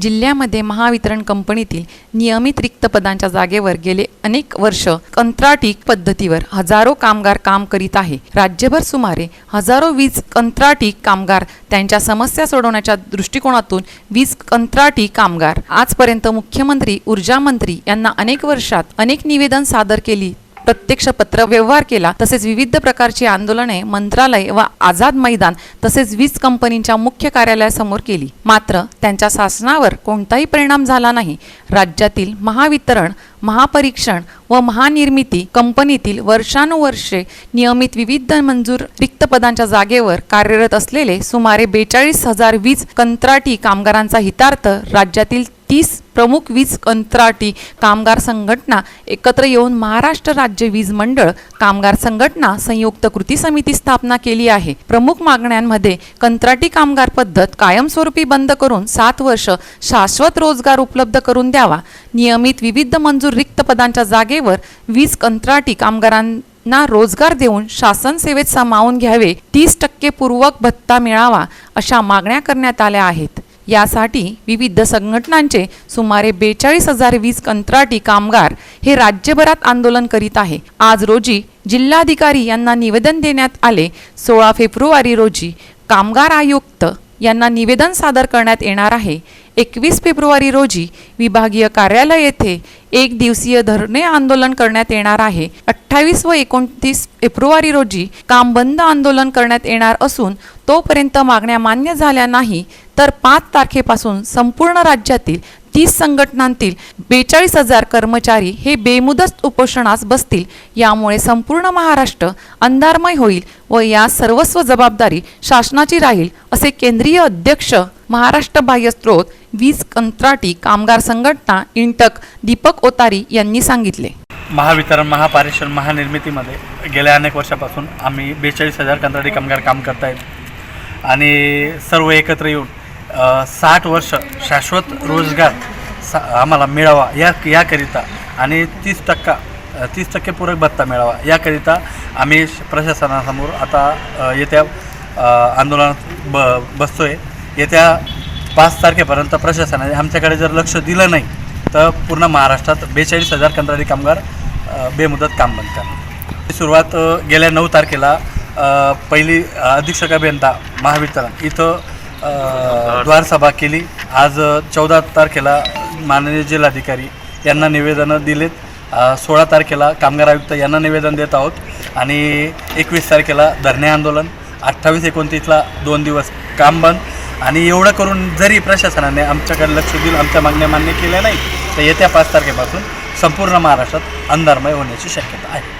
जिल्ह्यामध्ये महावितरण कंपनीतील नियमित रिक्त पदांच्या जागेवर गेले अनेक वर्ष कंत्राटी पद्धतीवर हजारो कामगार काम करीत आहे. राज्यभर सुमारे हजारो वीज कंत्राटी कामगार त्यांच्या समस्या सोडवण्याच्या दृष्टिकोनातून वीज कंत्राटी कामगार. आजपर्यंत मुख्यमंत्री ऊर्जा मंत्री यांना अनेक वर्षात अनेक निवेदन सादर केली. प्रत्यक्ष पत्र व्यवहार केला तसेच विविध प्रकारची आंदोलने मंत्रालय व आझाद मैदान तसेच वीज कंपनीच्या मुख्य कार्यालयासमोर केली. मात्र त्यांच्या शासनावर कोणताही परिणाम झाला नाही. राज्यातील महावितरण महापरीक्षण व महानिर्मिती कंपनीतील वर्षानुवर्षे नियमित विविध मंजूर रिक्त पदांच्या जागेवर कार्यरत असलेले सुमारे बेचाळीस हजार वीज कंत्राटी कामगारांचा हितार्थ राज्यातील तीस प्रमुख वीज कंत्राटी कामगार संघटना एकत्र येऊन महाराष्ट्र राज्य वीज मंडळ कामगार संघटना संयुक्त कृती समिती स्थापना केली आहे. प्रमुख मागण्यांमध्ये कंत्राटी कामगार पद्धत कायमस्वरूपी बंद करून सात वर्ष शाश्वत रोजगार उपलब्ध करून द्यावा. नियमित विविध मंजूर रिक्त पदांच्या जागेवर वीज कंत्राटी कामगारांना रोजगार देऊन शासन सेवेत सामावून घ्यावे. तीस टक्के पूर्वक भत्ता मिळावा अशा मागण्या करण्यात आल्या आहेत. यासाठी विविध संघटनांचे सुमारे बेचाळीस हजार वीज कंत्राटी कामगार हे राज्यभरात आंदोलन करीत आहे. आज रोजी जिल्हाधिकारी यांना निवेदन देण्यात आले. सोळा फेब्रुवारी रोजी कामगार आयुक्त यांना निवेदन सादर करण्यात येणार आहे. एकवीस फेब्रुवारी रोजी विभागीय कार्यालय येथे एक दिवसीय धरणे आंदोलन करण्यात येणार आहे. अठ्ठावीस व एकोणतीस फेब्रुवारी रोजी काम बंद आंदोलन करण्यात येणार असून तोपर्यंत मागण्या मान्य झाल्या नाही. तर पाच तारखेपासून संपूर्ण राज्यातील तीस संघटनांतील बेचाळीस हजार कर्मचारी हे बेमुदत उपोषणास बसतील. यामुळे संपूर्ण महाराष्ट्र अंधारमय होईल व या सर्वस्व जबाबदारी शासनाची राहील असे केंद्रीय अध्यक्ष महाराष्ट्र बाह्य स्रोत वीज कंत्राटी कामगार संघटना इंटक दीपक ओतारी यांनी सांगितले. महावितरण महापारेषण महानिर्मितीमध्ये गेल्या अनेक वर्षापासून आम्ही बेचाळीस हजार कंत्राटी कामगार काम करत आहेत आणि सर्व एकत्र येऊन साठ वर्ष शाश्वत रोजगार सा आम्हाला मिळावा या याकरिता आणि तीस टक्का तीस टक्के पूरक भत्ता मिळावा याकरिता आम्ही श- प्रशासनासमोर आता येत्या आंदोलनात ब बसतो आहे येत्या पाच तारखेपर्यंत प्रशासनाने आमच्याकडे जर लक्ष दिलं नाही तर पूर्ण महाराष्ट्रात बेचाळीस हजार कंत्राटी कामगार बेमुदत काम बंद करणार. सुरुवात गेल्या नऊ तारखेला पहिली अधीक्षक अभियंता महावितरण इथं द्वारसभा केली. आज चौदा तारखेला माननीय जिल्हाधिकारी यांना निवेदनं दिलेत. सोळा तारखेला कामगार आयुक्त यांना निवेदन देत आहोत. आणि एकवीस तारखेला धरणे आंदोलन. अठ्ठावीस एकोणतीसला दोन दिवस काम बंद. आणि एवढं करून जरी प्रशासनाने आमच्याकडे लक्ष दिलं आमच्या मागण्या मान्य केल्या नाही तर येत्या पाच तारखेपासून संपूर्ण महाराष्ट्रात अंधारमय होण्याची शक्यता आहे.